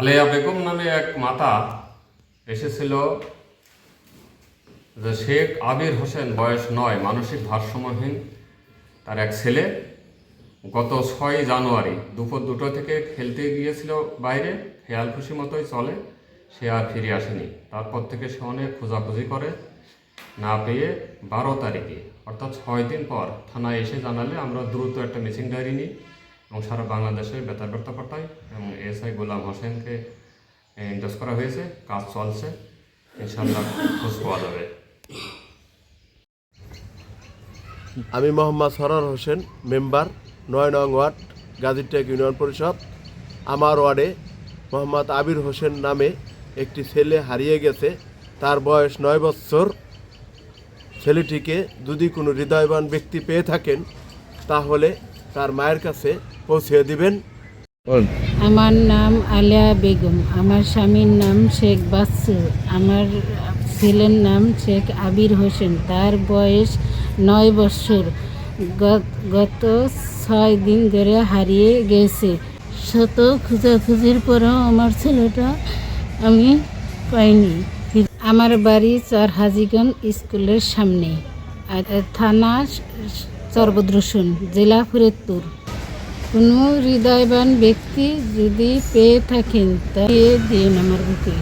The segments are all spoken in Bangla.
আলেয়া বেগম নামে এক মাতা এসেছিল যে শেখ আবির হোসেন বয়স নয়, মানসিক ভারসাম্যহীন। তার এক ছেলে গত ছয় জানুয়ারি দুপুর দুটো থেকে খেলতে গিয়েছিল বাইরে, খেয়াল খুশি মতোই চলে, সে আর ফিরে আসেনি। তারপর থেকে সে অনেক খোঁজাখুঁজি করে না পেয়ে বারো তারিখে, অর্থাৎ ছয় দিন পর থানায় এসে জানালে, আমরা দ্রুত একটা মিসিং ডায়েরি নিই এবং সারা বাংলাদেশে বেতার বার্তা পাঠাই এসআই গোলাম হোসেনকে ইন্টাস করা হয়েছে, কাজ চলছে ইনশাল্লাহ খোঁজ পাওয়া যাবে। আমি মোহাম্মদ সরার হোসেন, মেম্বার, নয় নং ওয়ার্ড গাজীটেক ইউনিয়ন পরিষদ। আমার ওয়ার্ডে মোহাম্মদ আবির হোসেন নামে একটি ছেলে হারিয়ে গেছে। তার বয়স নয় বছর। ছেলেটিকে যদি কোনো হৃদয়বান ব্যক্তি পেয়ে থাকেন, তাহলে তার মায়ের কাছে পৌঁছে দিবেন। আমার নাম আলিয়া বেগম। আমার স্বামীর নাম শেখ বাচ্চু আমার ছেলের নাম শেখ আবির হোসেন। তার বয়স নয় বছর। গত- ছয় দিন ধরে হারিয়ে গেছে। শত খোঁজাখুঁজির পরেও আমার ছেলেটা আমি পাইনি। আমার বাড়ি চর হাজিগঞ্জ স্কুলের সামনে। থানা চরবদ্রসুন, জেলা ফরিদপুর। কোনো হৃদয়বান ব্যক্তি যদি পেয়ে থাকেন তা দিয়ে দিন আমার বুকে।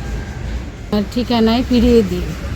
আমার ঠিকানায় ফিরিয়ে দিন।